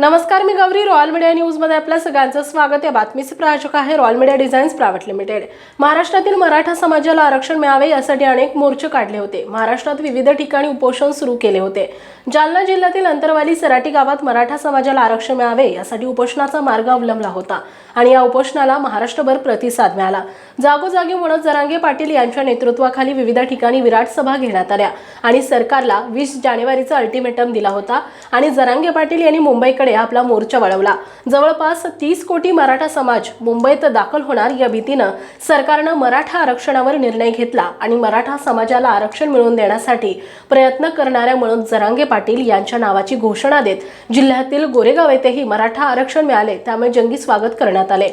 नमस्कार मी Gauri. Royal media न्यूजमध्ये आपल्या सगळ्यांचं स्वागत. या बातमीचे प्रायोजक आहे Royal Media Designs Private Limited. महाराष्ट्रातील मराठा समाजाला आरक्षण मिळावे यासाठी अनेक मोर्चे काढले होते. महाराष्ट्रात विविध ठिकाणी उपोषण सुरू केले होते. जालना जिल्ह्यातील अंतरवाली सराटी गावात मराठा समाजाला आरक्षण मिळावे यासाठी उपोषणाचा मार्ग अवलंबला होता आणि या उपोषणाला महाराष्ट्रभर प्रतिसाद मिळाला. जागोजागी मनोज जरांगे पाटील यांच्या नेतृत्वाखाली विविध ठिकाणी विराट सभा घेण्यात आल्या आणि सरकारला वीस जानेवारीचा अल्टिमेटम दिला होता आणि जरांगे पाटील यांनी मुंबईकडे आपला मोर्चा वळवला. जवळपास तीस कोटी मराठा समाज मुंबईत दाखल होणार या भीतीनं सरकारनं मराठा आरक्षणावर निर्णय घेतला आणि मराठा समाजाला आरक्षण मिळवून देण्यासाठी प्रयत्न करणाऱ्या मनोज जरांगे पाटील यांच्या नावाची घोषणा देत जिल्ह्यातील गोरेगाव येथेही मराठा आरक्षण मिळाले त्यामुळे जंगी स्वागत करण्यात आले.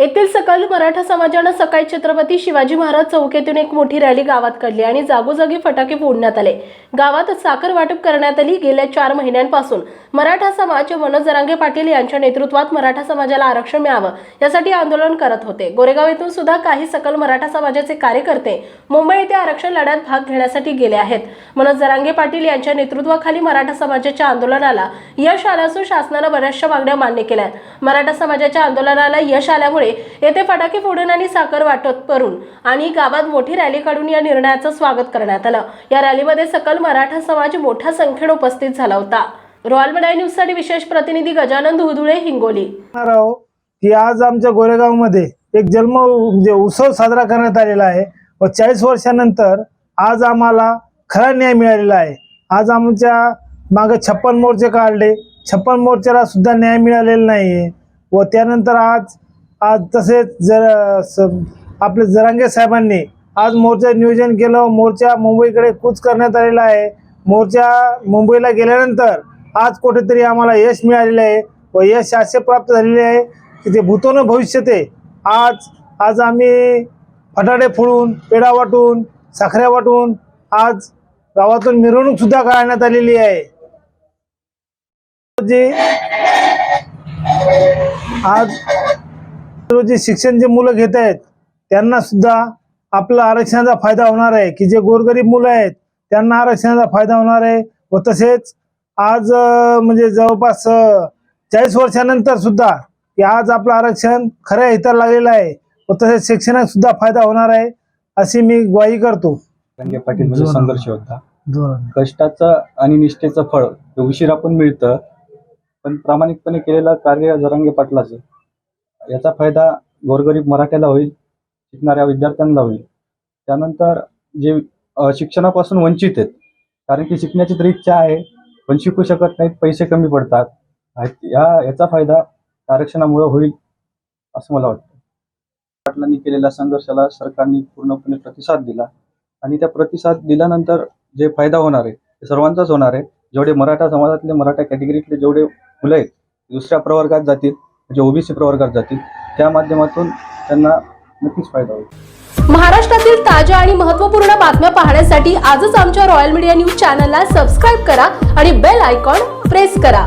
येथील सकल मराठा समाजानं सकाळी छत्रपती शिवाजी महाराज चौकेतून एक मोठी रॅली गावात काढली आणि जागोजागी फटाके फोडण्यात आले. गावात साखर वाटप करण्यात आली. गेल्या चार महिन्यांपासून मराठा समाज मनोज जरांगे पाटील यांच्या नेतृत्वात मराठा समाजाला आरक्षण मिळावं यासाठी आंदोलन करत होते. गोरेगाव येथून सुद्धा काही सकल मराठा समाजाचे कार्यकर्ते मुंबई येथे आरक्षण लढ्यात भाग घेण्यासाठी गेले आहेत. मनोज जरांगे पाटील यांच्या नेतृत्वाखाली मराठा समाजाच्या आंदोलनाला यश आलं असून शासनानं बऱ्याचशा मागण्या मान्य केल्या मराठा समाजाच्या आंदोलनाला यश आल्यामुळे येथे फटाके फोडून आणि साखर वाटप करून आणि गावात मोठी रॅली काढून या निर्णयाचं स्वागत करण्यात आलं. या रॅलीमध्ये सकल मराठा समाज मोठ्या संख्येने उपस्थित झाला होता. रॉयल डायन्यूजसाठी विशेष प्रतिनिधी गजानन धुधुळे हिंगोली. की आज आमच्या गोरेगावमध्ये एक जन्म म्हणजे उत्सव साजरा करण्यात आलेला आहे व चाळीस वर्षानंतर आज आम्हाला खरा न्याय मिळालेला आहे. आज आमच्या मागे छप्पन मोर्चे काढले. छप्पन मोर्चाला सुद्धा न्याय मिळालेला नाही आहे व त्यानंतर आज आज तसेच जर आपले जरांगे साहेबांनी आज मोर्चा नियोजन केलं. मोर्चा मुंबईकडे कूच करण्यात आलेला आहे. मोर्चा मुंबईला गेल्यानंतर आज कुठेतरी आम्हाला यश मिळालेलं आहे व यश असे प्राप्त झालेले आहे की ते भूतोन भविष्य ते आज आज आम्ही फटाडे फोडून पेढा वाटून साखऱ्या वाटून आज गावातून मिरवणूक सुद्धा काढण्यात आलेली आहे. जे आज रोजी शिक्षण जे मुलं घेत आहेत त्यांना सुद्धा आपला आरक्षणाचा फायदा होणार आहे. की जे गोरगरीब मुलं आहेत त्यांना आरक्षणाचा फायदा होणार आहे. व तसेच आज म्हणजे जवळपास चाळीस वर्षानंतर सुद्धा की आज आपलं आरक्षण खऱ्या हिताला लागलेलं आहे. व तसेच शिक्षणात सुद्धा फायदा होणार आहे अशी मी ग्वाही करतो. रंगे पाटील म्हणजे. संघर्ष होता. कष्टाचं आणि निष्ठेचं फळ उशिरा पण मिळतं. पण प्रामाणिकपणे केलेलं कार्य जरांगे पाटलाचं. याचा फायदा गोरगरीब मराठ्याला होईल शिकणाऱ्या विद्यार्थ्यांना होईल. त्यानंतर जे शिक्षणापासून वंचित आहेत कारण की शिकण्याची तर इच्छा आहे पण शिकू शकत नाहीत पैसे कमी पडतात. या याचा फायदा आरक्षणामुळे होईल असं मला वाटतं. पाटलांनी केलेल्या संघर्षाला सरकारने पूर्णपणे प्रतिसाद दिला आणि त्या प्रतिसाद दिल्यानंतर जे फायदा होणार आहे ते सर्वांचाच होणार आहे. जेवढे मराठा समाजातले मराठा कॅटेगरीतले जेवढे मुलं आहेत दुसऱ्या प्रवर्गात जातील. म्हणजे ओबीसी प्रवर्गात जातील त्या माध्यमातून त्यांना नक्कीच फायदा होईल. महाराष्ट्रातील ताज्या आणि महत्त्वपूर्ण बातम्या पाहण्यासाठी आजच आमच्या रॉयल मीडिया न्यूज चॅनलला सबस्क्राईब करा आणि बेल आयकॉन प्रेस करा.